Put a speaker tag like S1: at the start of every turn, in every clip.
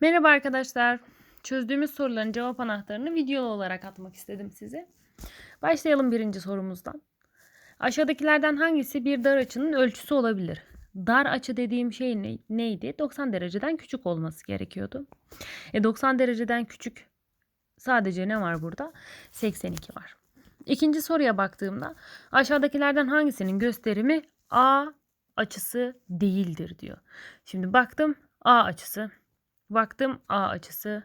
S1: Merhaba arkadaşlar. Çözdüğümüz soruların cevap anahtarını videolu olarak atmak istedim size. Başlayalım birinci sorumuzdan. Aşağıdakilerden hangisi bir dar açının ölçüsü olabilir? Dar açı dediğim şey ne- neydi? 90 dereceden küçük olması gerekiyordu. E 90 dereceden küçük sadece ne var burada? 82 var. İkinci soruya baktığımda aşağıdakilerden hangisinin gösterimi A açısı değildir diyor. Şimdi baktım A açısı. Baktım A açısı.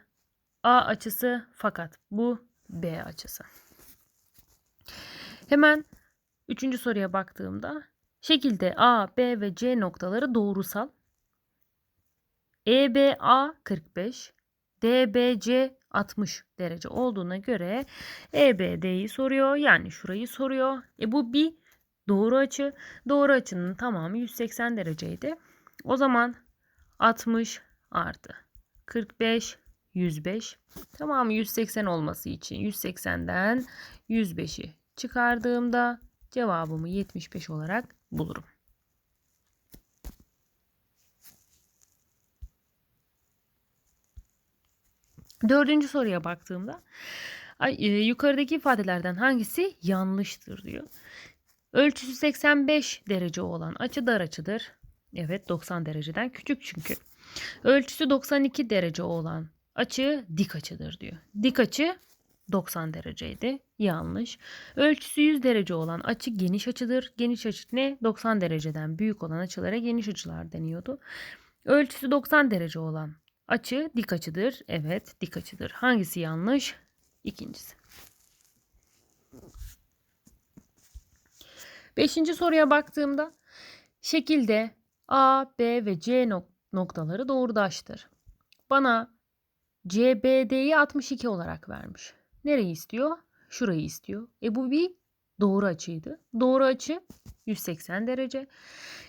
S1: A açısı fakat bu B açısı. Hemen üçüncü soruya baktığımda şekilde A, B ve C noktaları doğrusal. EBA 45, DBC 60 derece olduğuna göre EBD'yi soruyor. Yani şurayı soruyor. E bu bir doğru açı. Doğru açının tamamı 180 dereceydi. O zaman 60 artı 45 105 tamamı 180 olması için 180'den 105'i çıkardığımda cevabımı 75 olarak bulurum. Dördüncü soruya baktığımda e, yukarıdaki ifadelerden hangisi yanlıştır diyor. Ölçüsü 85 derece olan açı dar açıdır. Evet 90 dereceden küçük çünkü. Ölçüsü 92 derece olan açı dik açıdır diyor. Dik açı 90 dereceydi. Yanlış. Ölçüsü 100 derece olan açı geniş açıdır. Geniş açı ne? 90 dereceden büyük olan açılara geniş açılar deniyordu. Ölçüsü 90 derece olan açı dik açıdır. Evet, dik açıdır. Hangisi yanlış? İkincisi. Beşinci soruya baktığımda şekilde A, B ve C nok- noktaları doğrudaştır. Bana CBD'yi 62 olarak vermiş. Nereyi istiyor? Şurayı istiyor. E bu bir doğru açıydı. Doğru açı 180 derece.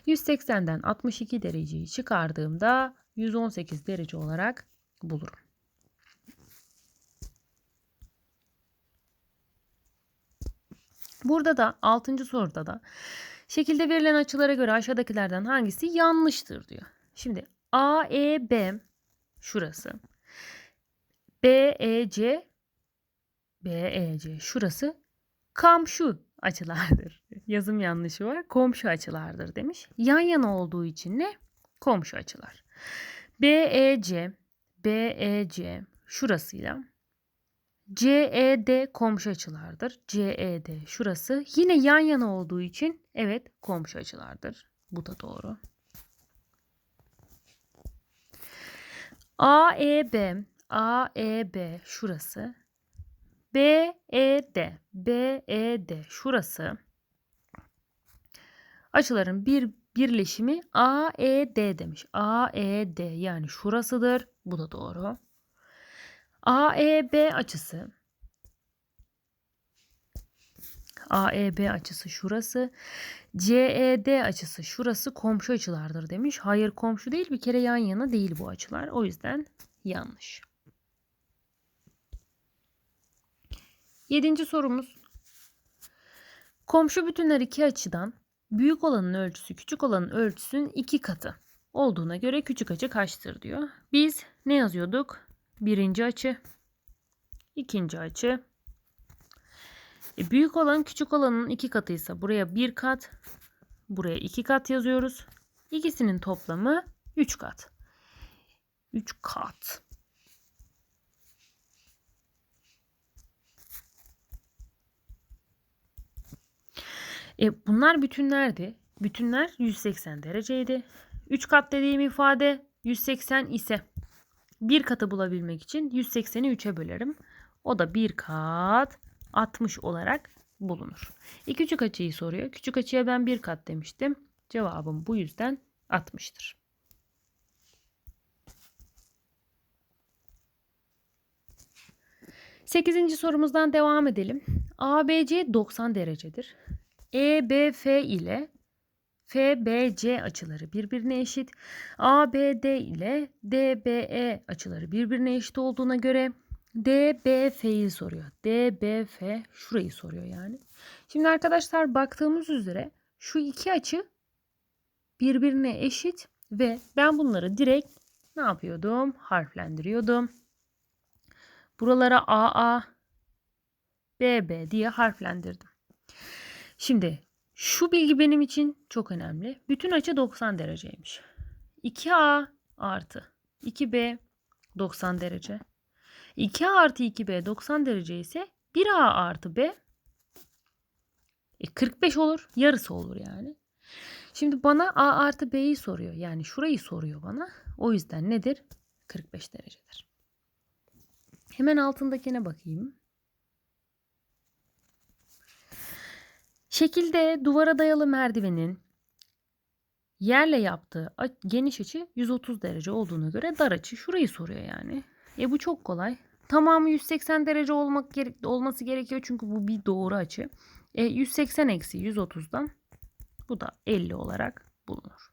S1: 180'den 62 dereceyi çıkardığımda 118 derece olarak bulurum. Burada da 6. soruda da şekilde verilen açılara göre aşağıdakilerden hangisi yanlıştır diyor. Şimdi AEB şurası. BEC BEC şurası komşu açılardır. Yazım yanlışı var. Komşu açılardır demiş. Yan yana olduğu için ne? Komşu açılar. BEC BEC şurasıyla CED komşu açılardır. CED şurası yine yan yana olduğu için evet komşu açılardır. Bu da doğru. AEB AEB şurası. BED BED şurası. Açıların bir birleşimi AED demiş. AED yani şurasıdır. Bu da doğru. AEB açısı AEB açısı şurası. CED açısı şurası komşu açılardır demiş. Hayır komşu değil bir kere yan yana değil bu açılar. O yüzden yanlış. Yedinci sorumuz. Komşu bütünler iki açıdan büyük olanın ölçüsü küçük olanın ölçüsünün iki katı olduğuna göre küçük açı kaçtır diyor. Biz ne yazıyorduk? Birinci açı, ikinci açı. E, büyük olan küçük olanın iki katıysa buraya bir kat, buraya iki kat yazıyoruz. İkisinin toplamı üç kat. Üç kat. E, bunlar bütünlerdi. Bütünler 180 dereceydi. 3 kat dediğim ifade 180 ise bir katı bulabilmek için 180'i 3'e bölerim. O da bir kat 60 olarak bulunur. E, küçük açıyı soruyor. Küçük açıya ben bir kat demiştim. Cevabım bu yüzden 60'tır. Sekizinci sorumuzdan devam edelim. ABC 90 derecedir. EBF ile FBC açıları birbirine eşit. ABD ile DBE açıları birbirine eşit olduğuna göre DBF'yi soruyor. DBF şurayı soruyor yani. Şimdi arkadaşlar baktığımız üzere şu iki açı birbirine eşit ve ben bunları direkt ne yapıyordum? Harflendiriyordum. Buralara AA, BB diye harflendirdim. Şimdi şu bilgi benim için çok önemli. Bütün açı 90 dereceymiş. 2A artı 2B 90 derece. 2A artı 2B 90 derece ise 1A artı B e 45 olur. Yarısı olur yani. Şimdi bana A artı B'yi soruyor. Yani şurayı soruyor bana. O yüzden nedir? 45 derecedir. Hemen altındakine bakayım. Şekilde duvara dayalı merdivenin yerle yaptığı geniş açı 130 derece olduğuna göre dar açı şurayı soruyor yani. E bu çok kolay. Tamamı 180 derece olmak gerek olması gerekiyor çünkü bu bir doğru açı. E, 180 eksi 130'dan bu da 50 olarak bulunur.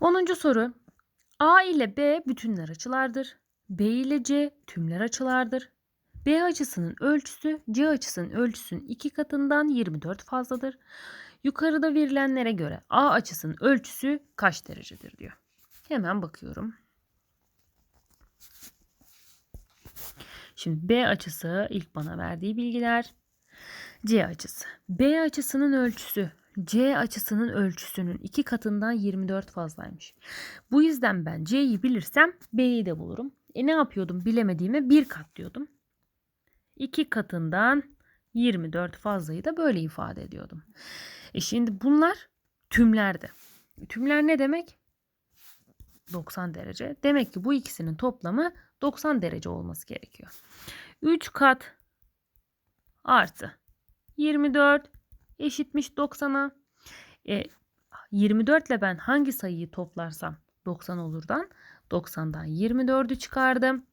S1: 10. soru. A ile B bütünler açılardır. B ile C tümler açılardır. B açısının ölçüsü C açısının ölçüsünün iki katından 24 fazladır. Yukarıda verilenlere göre A açısının ölçüsü kaç derecedir diyor. Hemen bakıyorum. Şimdi B açısı ilk bana verdiği bilgiler. C açısı. B açısının ölçüsü C açısının ölçüsünün iki katından 24 fazlaymış. Bu yüzden ben C'yi bilirsem B'yi de bulurum. E ne yapıyordum bilemediğime bir kat diyordum. 2 katından 24 fazlayı da böyle ifade ediyordum. E şimdi bunlar tümlerde. Tümler ne demek? 90 derece. Demek ki bu ikisinin toplamı 90 derece olması gerekiyor. 3 kat artı 24 eşitmiş 90'a. E, 24 ile ben hangi sayıyı toplarsam 90 olurdan 90'dan 24'ü çıkardım.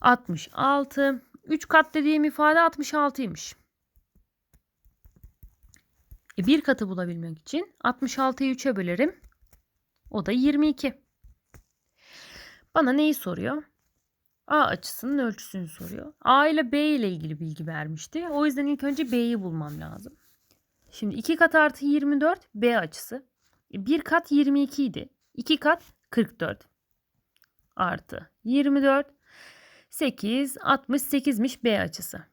S1: 66. 3 kat dediğim ifade 66'ymış. E, bir katı bulabilmek için 66'yı 3'e bölerim. O da 22. Bana neyi soruyor? A açısının ölçüsünü soruyor. A ile B ile ilgili bilgi vermişti. O yüzden ilk önce B'yi bulmam lazım. Şimdi 2 kat artı 24 B açısı. 1 e, kat 22 idi. 2 kat 44 artı 24 8 68'miş B açısı.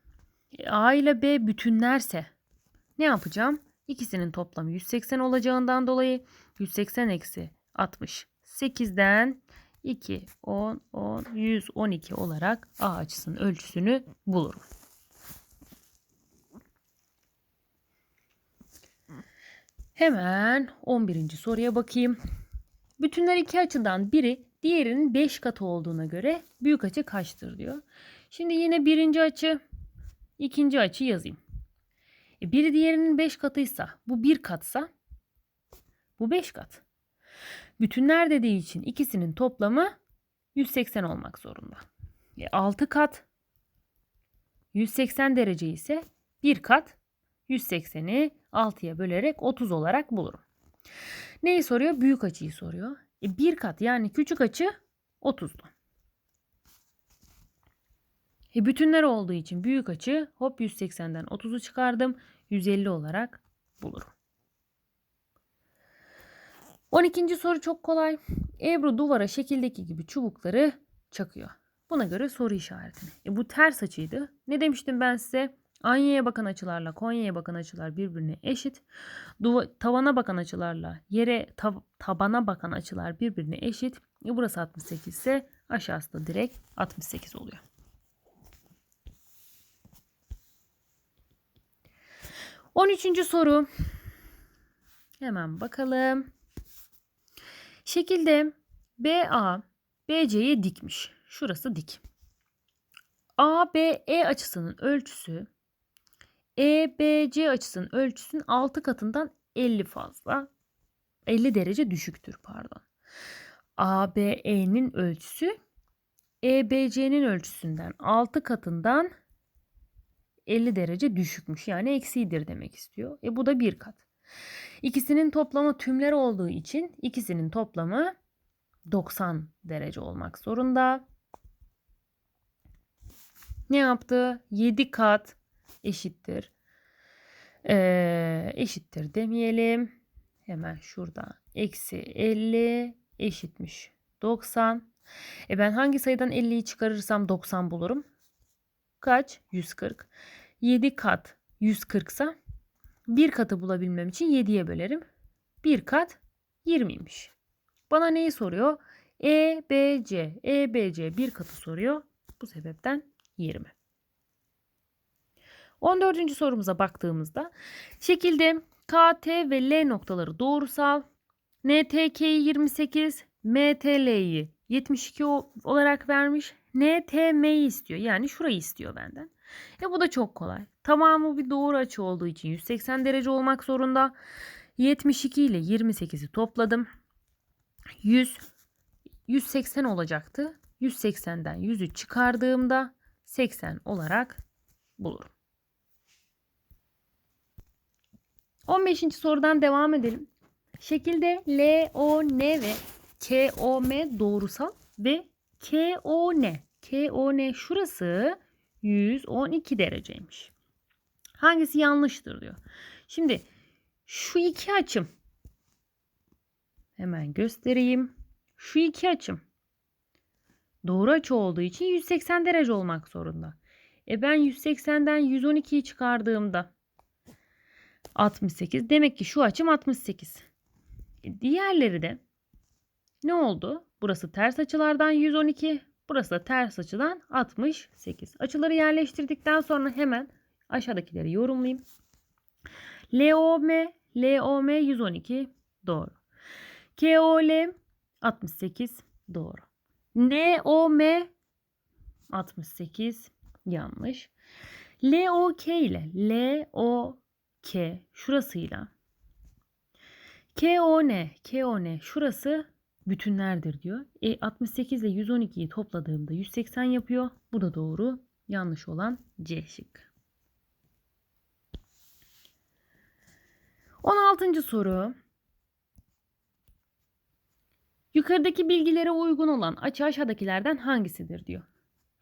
S1: E, A ile B bütünlerse ne yapacağım? İkisinin toplamı 180 olacağından dolayı 180 eksi 60 8'den 2, 10, 10, 112 olarak A açısının ölçüsünü bulurum. Hemen 11. soruya bakayım. Bütünler iki açıdan biri diğerinin 5 katı olduğuna göre büyük açı kaçtır diyor. Şimdi yine birinci açı, ikinci açı yazayım. E biri diğerinin 5 katıysa, bu bir katsa bu 5 kat. Bütünler dediği için ikisinin toplamı 180 olmak zorunda. E 6 kat 180 derece ise bir kat 180'i 6'ya bölerek 30 olarak bulurum. Neyi soruyor? Büyük açıyı soruyor. E bir kat yani küçük açı 30'du. E bütünler olduğu için büyük açı hop 180'den 30'u çıkardım. 150 olarak bulurum. 12. soru çok kolay. Ebru duvara şekildeki gibi çubukları çakıyor. Buna göre soru işaretini. E bu ters açıydı. Ne demiştim ben size? Anya'ya bakan açılarla Konya'ya bakan açılar birbirine eşit. Duva, tavana bakan açılarla yere tab tabana bakan açılar birbirine eşit. E burası 68 ise aşağısı da direkt 68 oluyor. On üçüncü soru. Hemen bakalım. Şekilde BA BC'ye dikmiş. Şurası dik. ABE açısının ölçüsü EBC açısının ölçüsünün 6 katından 50 fazla. 50 derece düşüktür pardon. ABE'nin ölçüsü EBC'nin ölçüsünden 6 katından 50 derece düşükmüş. Yani eksidir demek istiyor. E bu da bir kat. İkisinin toplamı tümler olduğu için ikisinin toplamı 90 derece olmak zorunda. Ne yaptı? 7 kat eşittir. Ee, eşittir demeyelim. Hemen şurada. Eksi 50 eşitmiş 90. E ben hangi sayıdan 50'yi çıkarırsam 90 bulurum? Kaç? 140. 7 kat 140 ise bir katı bulabilmem için 7'ye bölerim. Bir kat 20'ymiş. Bana neyi soruyor? E, B, C. E, B, C bir katı soruyor. Bu sebepten 20. 14. sorumuza baktığımızda şekilde K, T ve L noktaları doğrusal. NTK'yi 28, MTL'yi 72 o- olarak vermiş. NTM'yi istiyor. Yani şurayı istiyor benden. E bu da çok kolay. Tamamı bir doğru açı olduğu için 180 derece olmak zorunda. 72 ile 28'i topladım. 100 180 olacaktı. 180'den 100'ü çıkardığımda 80 olarak bulurum. 15. sorudan devam edelim. Şekilde LON ve KOM doğrusal ve KON. KON şurası 112 dereceymiş. Hangisi yanlıştır diyor. Şimdi şu iki açım hemen göstereyim. Şu iki açım doğru açı olduğu için 180 derece olmak zorunda. E ben 180'den 112'yi çıkardığımda 68. Demek ki şu açım 68. E diğerleri de ne oldu? Burası ters açılardan 112. Burası da ters açıdan 68. Açıları yerleştirdikten sonra hemen aşağıdakileri yorumlayayım. LOM, LOM 112 doğru. KOL 68 doğru. NOM 68 yanlış. LOK ile LOK şurasıyla KON, KON şurası bütünlerdir diyor. E 68 ile 112'yi topladığımda 180 yapıyor. Bu da doğru. Yanlış olan C şık. 16. soru. Yukarıdaki bilgilere uygun olan açı aşağıdakilerden hangisidir diyor.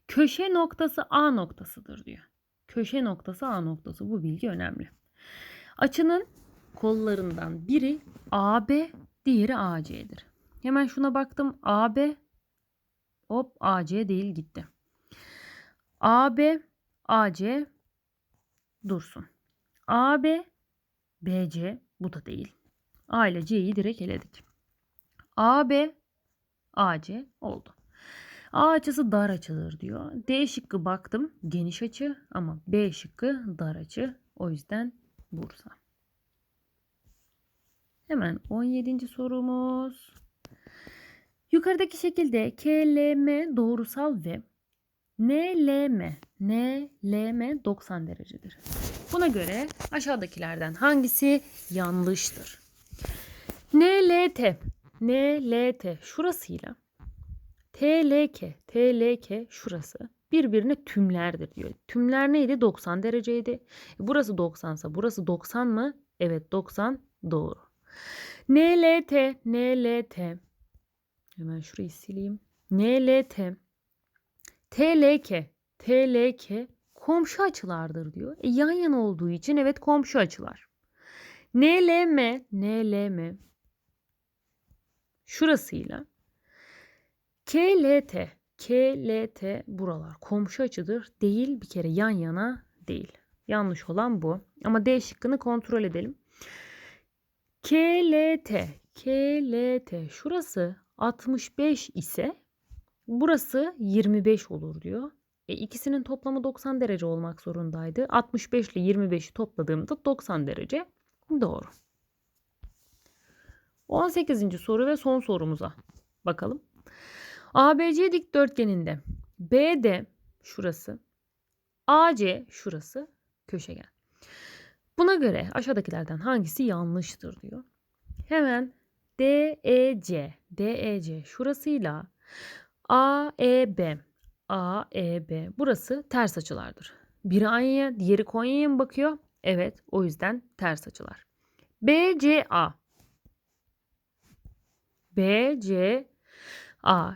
S1: Köşe noktası A noktasıdır diyor. Köşe noktası A noktası. Bu bilgi önemli. Açının kollarından biri AB, diğeri AC'dir. Hemen şuna baktım. AB hop AC değil gitti. AB AC dursun. AB BC bu da değil. A ile C'yi direkt eledik. AB AC oldu. A açısı dar açıdır diyor. D şıkkı baktım geniş açı ama B şıkkı dar açı. O yüzden Bursa. Hemen 17. sorumuz. Yukarıdaki şekilde KLM doğrusal ve NLM NLM 90 derecedir. Buna göre aşağıdakilerden hangisi yanlıştır? NLT NLT şurasıyla TLK TLK şurası birbirine tümlerdir diyor. Tümler neydi? 90 dereceydi. E, Burası 90 ise burası 90 mı? Evet 90 doğru. NLT NLT hemen şurayı sileyim. NLT TLK TLK komşu açılardır diyor. E, yan yana olduğu için evet komşu açılar. NLM NLM şurasıyla KLT KLT buralar komşu açıdır. Değil bir kere yan yana değil. Yanlış olan bu. Ama D şıkkını kontrol edelim. KLT KLT şurası 65 ise burası 25 olur diyor. E, ikisinin toplamı 90 derece olmak zorundaydı. 65 ile 25'i topladığımda 90 derece. Doğru. 18. soru ve son sorumuza bakalım. ABC dikdörtgeninde BD şurası, AC şurası köşegen. Buna göre aşağıdakilerden hangisi yanlıştır diyor. Hemen DEC, DEC şurasıyla AEB, AEB burası ters açılardır. Biri Anya'ya, diğeri Konya'ya mı bakıyor? Evet, o yüzden ters açılar. BCA, BCA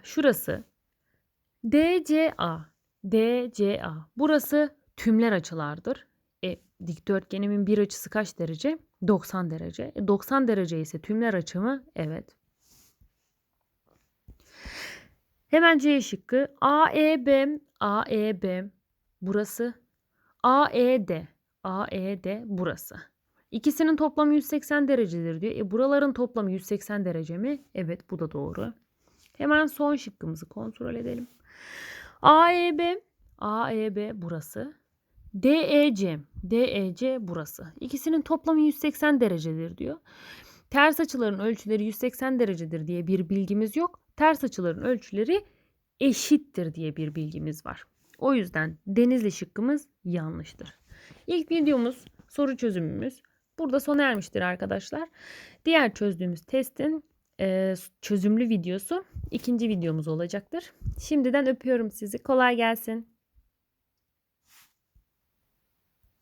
S1: şurası DCA, DCA burası tümler açılardır. E, dikdörtgenimin bir açısı kaç derece? 90 derece. E, 90 derece ise tümler açımı evet. Hemen C şıkkı. AEB, AEB burası. AED, AED burası. İkisinin toplamı 180 derecedir diyor. E buraların toplamı 180 derece mi? Evet bu da doğru. Hemen son şıkkımızı kontrol edelim. AEB, AEB burası. DEC, DEC burası. İkisinin toplamı 180 derecedir diyor. Ters açıların ölçüleri 180 derecedir diye bir bilgimiz yok. Ters açıların ölçüleri eşittir diye bir bilgimiz var. O yüzden Denizli şıkkımız yanlıştır. İlk videomuz, soru çözümümüz burada sona ermiştir arkadaşlar. Diğer çözdüğümüz testin e, çözümlü videosu ikinci videomuz olacaktır. Şimdiden öpüyorum sizi. Kolay gelsin.